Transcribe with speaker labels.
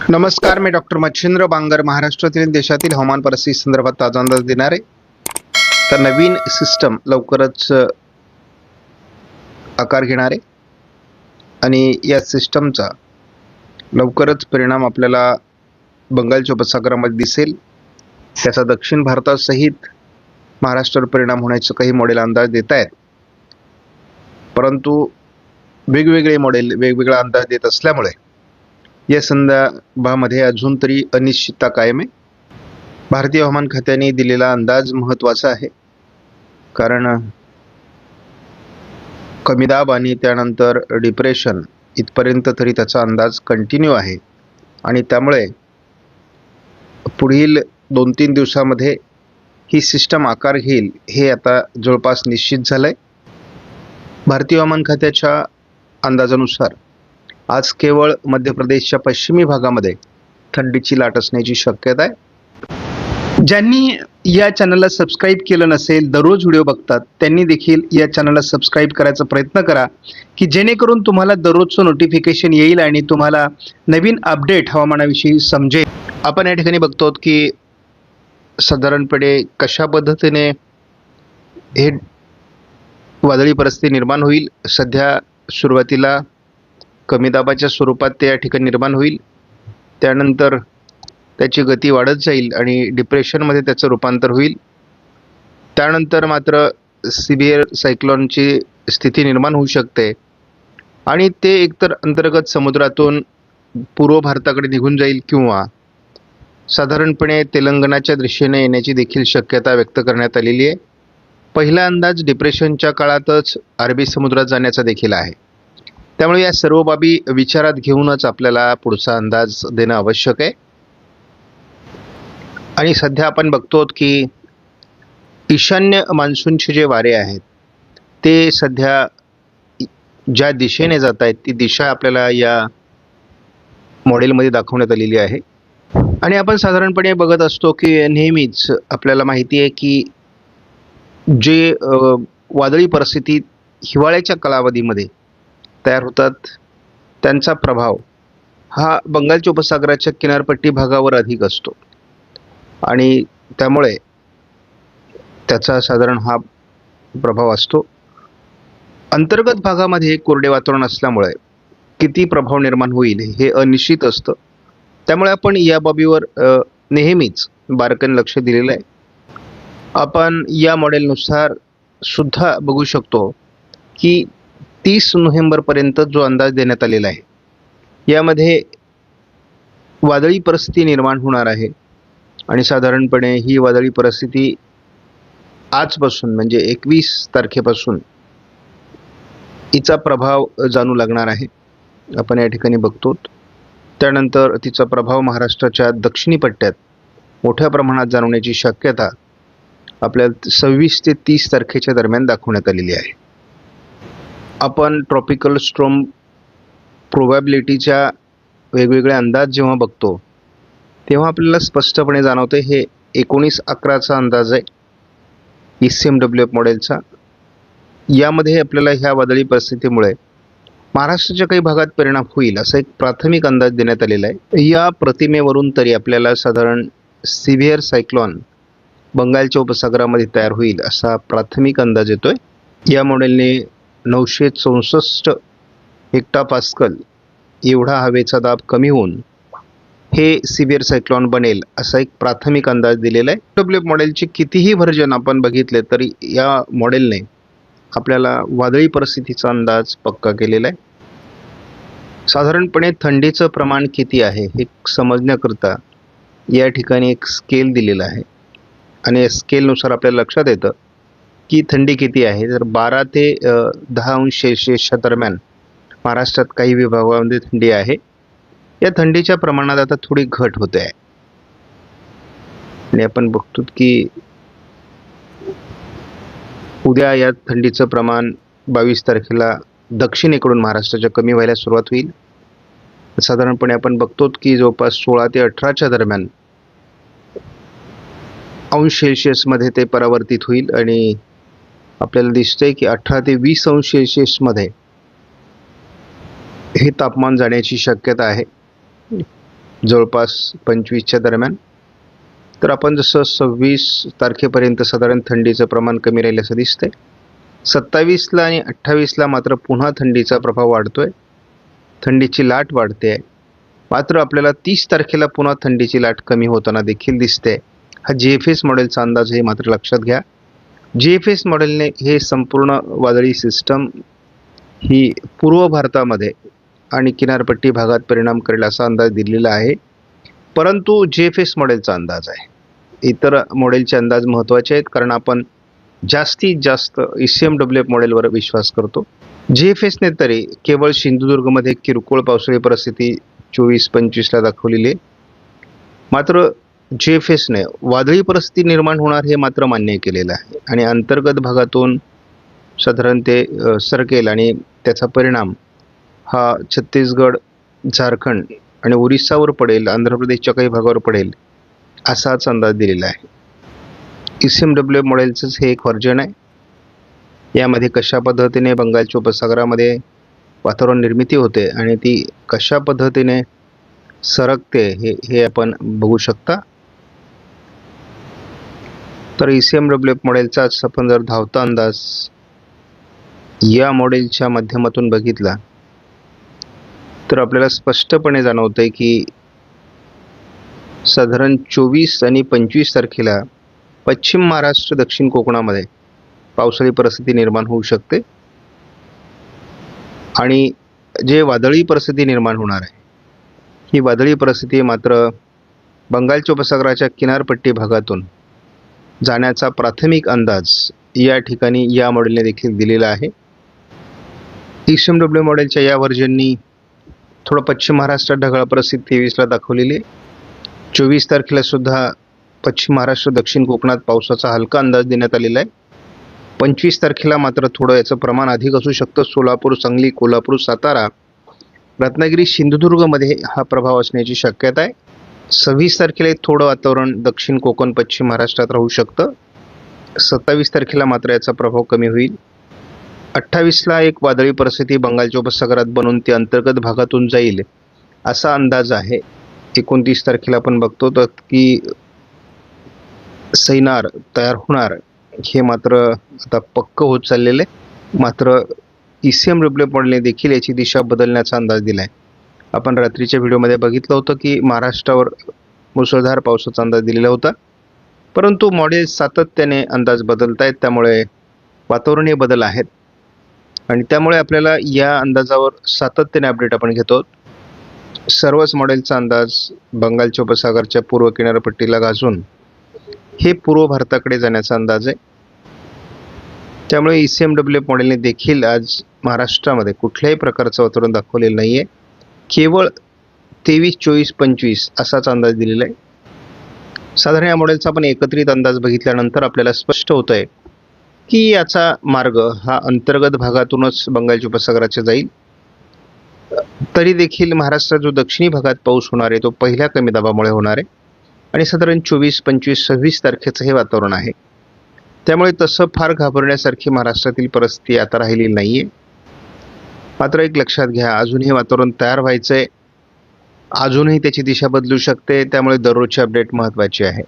Speaker 1: नमस्कार मी डॉक्टर मच्छिंद्र बांगर महाराष्ट्रातील देशातील हवामान परिस्थिती संदर्भात ताजा अंदाज देणार. आहे तर नवीन सिस्टम लवकरच आकार घेणार. आहे आणि या सिस्टमचा लवकरच परिणाम आपल्याला बंगालच्या उपसागरामध्ये दिसेल. त्याचा दक्षिण भारतासहित महाराष्ट्रावर परिणाम होण्याचं काही मॉडेल अंदाज देत आहेत. परंतु वेगवेगळे मॉडेल वेगवेगळा अंदाज देत असल्यामुळे या संदर्भामध्ये अजून तरी अनिश्चितता कायम आहे. भारतीय हवामान खात्याने दिलेला अंदाज महत्त्वाचा आहे. कारण कमी दाब आणि त्यानंतर डिप्रेशन इथपर्यंत तरी त्याचा अंदाज कंटिन्यू आहे. आणि त्यामुळे पुढील दोन तीन दिवसामध्ये ही सिस्टम आकार घेईल हे आता जवळपास निश्चित झालं आहे भारतीय हवामान खात्याच्या अंदाजानुसार आज केवळ मध्य प्रदेशच्या पश्चिमी भागामध्ये थंडीची लाट असण्याची शक्यता आहे. ज्यांनी या चॅनलला सबस्क्राईब केलं नसेल दररोज व्हिडिओ बघतात त्यांनी देखील या चॅनलला सबस्क्राईब करायचा प्रयत्न करा की जेणेकरून तुम्हाला दररोजचं नोटिफिकेशन येईल आणि तुम्हाला नवीन अपडेट हवामानाविषयी समजेल. आपण या ठिकाणी बघतो की साधारणपणे कशा पद्धतीने हे वादळी परिस्थिती निर्माण होईल. सध्या सुरुवातीला कमी दाबाच्या स्वरूपात ते या ठिकाणी निर्माण होईल. त्यानंतर त्याची गती वाढत जाईल आणि डिप्रेशनमध्ये त्याचं रूपांतर होईल. त्यानंतर मात्र सिव्हिअर सायक्लॉनची स्थिती निर्माण होऊ शकते. आणि ते एकतर अंतर्गत समुद्रातून पूर्व भारताकडे निघून जाईल किंवा साधारणपणे तेलंगणाच्या दृष्टीने येण्याची देखील शक्यता व्यक्त करण्यात आलेली आहे. पहिला अंदाज डिप्रेशनच्या काळातच अरबी समुद्रात जाण्याचा देखील आहे. त्यामुळे या सर्व बाबी विचारात घेऊनच आपल्याला पुढचा अंदाज देणं आवश्यक आहे. आणि सध्या आपण बघतो की ईशान्य मान्सूनचे जे वारे आहेत ते सध्या ज्या दिशेने जात आहेत ती दिशा आपल्याला या मॉडेलमध्ये दाखवण्यात आलेली आहे. आणि आपण साधारणपणे बघत असतो की नेहमीच आपल्याला माहिती आहे की जे वादळी परिस्थिती हिवाळ्याच्या कालावधीमध्ये तयार होतात. त्यांचा प्रभाव हा बंगालच्या उपसागराच्या किनारपट्टी भागावर अधिक असतो. आणि त्यामुळे त्याचा साधारण हा प्रभाव असतो. अंतर्गत भागामध्ये कोरडे वातावरण असल्यामुळे किती प्रभाव निर्माण होईल हे अनिश्चित असतं. त्यामुळे आपण या बाबीवर नेहमीच बारकाईने लक्ष दिलेलं आहे. आपण या मॉडेलनुसार सुद्धा बघू शकतो की तीस नोव्हेंबरपर्यंत जो अंदाज देण्यात आलेला आहे. यामध्ये वादळी परिस्थिती निर्माण होणार आहे. आणि साधारणपणे ही वादळी परिस्थिती आजपासून म्हणजे एकवीस तारखेपासून हिचा प्रभाव जाणू लागणार आहे. आपण या ठिकाणी बघतो त्यानंतर तिचा प्रभाव महाराष्ट्राच्या दक्षिणी पट्ट्यात मोठ्या प्रमाणात जाणवण्याची शक्यता आपल्याला सव्वीस ते तीस तारखेच्या दरम्यान दाखवण्यात आलेली आहे. आपण ट्रॉपिकल स्ट्रॉम प्रोबॅबिलिटीच्या वेगवेगळे अंदाज जेव्हा बघतो तेव्हा आपल्याला स्पष्टपणे जाणवते हे एकोणीस अकराचा अंदाज आहे. E C M W F मॉडेलचा यामध्ये आपल्याला ह्या वादळी परिस्थितीमुळे महाराष्ट्राच्या काही भागात परिणाम होईल असा एक प्राथमिक अंदाज देण्यात आलेला आहे. या प्रतिमेवरून तरी आपल्याला साधारण सिव्हिअर सायक्लॉन बंगालच्या उपसागरामध्ये तयार होईल असा प्राथमिक अंदाज येतोय. या मॉडेलने नऊशे चौसष्ट हेक्टा पास्कल एवढा हवेचा दाब कमी होऊन हे सिव्हिअर सायक्लॉन बनेल असा एक प्राथमिक अंदाज दिलेला आहे. डब्ल्यू एफ मॉडेलचे कितीही व्हर्जन आपण बघितले तरी या मॉडेलने आपल्याला वादळी परिस्थितीचा अंदाज पक्का केलेला आहे. साधारणपणे थंडीचं प्रमाण किती आहे हे समजण्याकरता या ठिकाणी एक स्केल दिलेला आहे. आणि या स्केलनुसार आपल्याला लक्षात येतं की थंडी किती आहे? तर बारा ते दहा अंश सेल्सिअसच्या दरम्यान महाराष्ट्रात काही विभागामध्ये थंडी आहे. या थंडीच्या प्रमाणात आता थोडी घट होते आहे. आणि आपण बघतो की उद्या या थंडीचं प्रमाण बावीस तारखेला दक्षिणेकडून महाराष्ट्राच्या कमी व्हायला सुरुवात होईल. साधारणपणे आपण बघतो की जवळपास सोळा ते अठराच्या दरम्यान अंश सेल्सिअसमध्ये ते परावर्तित होईल आणि आपल्याला दिसतंय की अठरा ते वीस अंश सेल्सिअसमध्ये हे तापमान जाण्याची शक्यता आहे. जवळपास पंचवीसच्या दरम्यान. तर आपण जसं सव्वीस तारखेपर्यंत साधारण थंडीचं प्रमाण कमी राहील असं दिसतंय. सत्तावीसला आणि अठ्ठावीसला मात्र पुन्हा थंडीचा प्रभाव वाढतोय. थंडीची लाट वाढते आहे. मात्र आपल्याला तीस तारखेला पुन्हा थंडीची लाट कमी होताना देखील दिसते हा जी एफ एस मॉडेलचा अंदाज हे मात्र लक्षात घ्या. जी एफ एस मॉडेलने हे संपूर्ण वादळी सिस्टम ही पूर्व भारतामध्ये आणि किनारपट्टी भागात परिणाम करेल असा अंदाज दिलेला आहे. परंतु जे एफ एस मॉडेलचा अंदाज आहे. इतर मॉडेलचे अंदाज महत्त्वाचे आहेत कारण आपण जास्तीत जास्त E C M W F मॉडेलवर विश्वास करतो. जी एफ एसने तरी केवळ सिंधुदुर्गमध्ये किरकोळ पावसाळी परिस्थिती चोवीस पंचवीसला दाखवलेली आहे. मात्र जे एफ एसने वादळी परिस्थिती निर्माण होणार हे मात्र मान्य केलेलं आहे. आणि अंतर्गत भागातून साधारण ते सरकेल आणि त्याचा परिणाम हा छत्तीसगड झारखंड आणि ओरिसावर पडेल आंध्र प्रदेशच्या काही भागावर पडेल असाच अंदाज दिलेला आहे. ई सी एम डब्ल्यू मॉडेलचंच हे एक व्हर्जन आहे. यामध्ये कशा पद्धतीने बंगालच्या उपसागरामध्ये वातावरण निर्मिती होते आणि ती कशा पद्धतीने सरकते हे हे आपण बघू शकता. तर ई सी एम डब्ल्यू मॉडेलचाच आपण जर धावता अंदाज या मॉडेलच्या माध्यमातून बघितला तर आपल्याला स्पष्टपणे जाणवतं आहे की साधारण चोवीस आणि पंचवीस तारखेला पश्चिम महाराष्ट्र दक्षिण कोकणामध्ये पावसाळी परिस्थिती निर्माण होऊ शकते आणि जे वादळी परिस्थिती निर्माण होणार आहे ही वादळी परिस्थिती मात्र बंगालच्या उपसागराच्या किनारपट्टी भागातून जाण्याचा प्राथमिक अंदाज या ठिकाणी या मॉडेलने देखील दिलेला आहे. एक्स एम डब्ल्यू मॉडेलच्या या व्हर्जननी थोडं पश्चिम महाराष्ट्रात ढगाळ परिस्थिती तेवीसला दाखवलेली चोवीस तारखेला सुद्धा पश्चिम महाराष्ट्र दक्षिण कोकणात पावसाचा हलका अंदाज देण्यात आलेला आहे. पंचवीस तारखेला मात्र थोडं याचं प्रमाण अधिक असू शकतं. सोलापूर सांगली कोल्हापूर सातारा रत्नागिरी सिंधुदुर्गमध्ये हा प्रभाव असण्याची शक्यता आहे. सव्वीस तारखेला एक थोडं वातावरण दक्षिण कोकण पश्चिम महाराष्ट्रात राहू शकतं. सत्तावीस तारखेला मात्र याचा प्रभाव कमी होईल. अठ्ठावीसला एक वादळी परिस्थिती बंगालच्या उपसागरात बनून ती अंतर्गत भागातून जाईल असा अंदाज आहे. एकोणतीस तारखेला आपण बघतो तर की सैनार तयार होणार हे मात्र आता पक्क होत चाललेलं आहे. मात्र ई सी एम डब्ल्यू मॉडेलने देखील याची दिशा बदलण्याचा अंदाज दिला आहे आपण रात्रीच्या व्हिडिओमध्ये बघितलं होतं की महाराष्ट्रावर मुसळधार पावसाचा अंदाज दिलेला होता. परंतु मॉडेल सातत्याने अंदाज बदलत आहेत त्यामुळे वातावरणीय बदल आहेत. आणि त्यामुळे आपल्याला या अंदाजावर सातत्याने अपडेट आपण घेतो. सर्वच मॉडेलचा अंदाज बंगालच्या उपसागरच्या पूर्व किनारपट्टीला गाजून हे पूर्व भारताकडे जाण्याचा अंदाज आहे. त्यामुळे ई सी एम डब्ल्यू मॉडेलने देखील आज महाराष्ट्रामध्ये कुठल्याही प्रकारचं वातावरण दाखवलेलं नाही आहे केवळ तेवीस चोवीस पंचवीस असाच अंदाज दिलेला आहे. साधारण या मॉडेलचा आपण एकत्रित अंदाज बघितल्यानंतर आपल्याला स्पष्ट होत आहे की याचा मार्ग हा अंतर्गत भागातूनच बंगालच्या उपसागराच्या जाईल. तरी देखील महाराष्ट्रात जो दक्षिणी भागात पाऊस होणार आहे तो पहिल्या कमी दाबामुळे होणार आहे. आणि साधारण चोवीस पंचवीस सव्वीस तारखेचं हे वातावरण आहे. त्यामुळे तसं फार घाबरण्यासारखी महाराष्ट्रातील परिस्थिती आता राहिलेली नाही आहे मात्र एक लक्षात घ्या अजूनही वातावरण तयार व्हायचं आहे अजूनही त्याची दिशा बदलू शकते त्यामुळे दररोजची अपडेट महत्त्वाची आहे.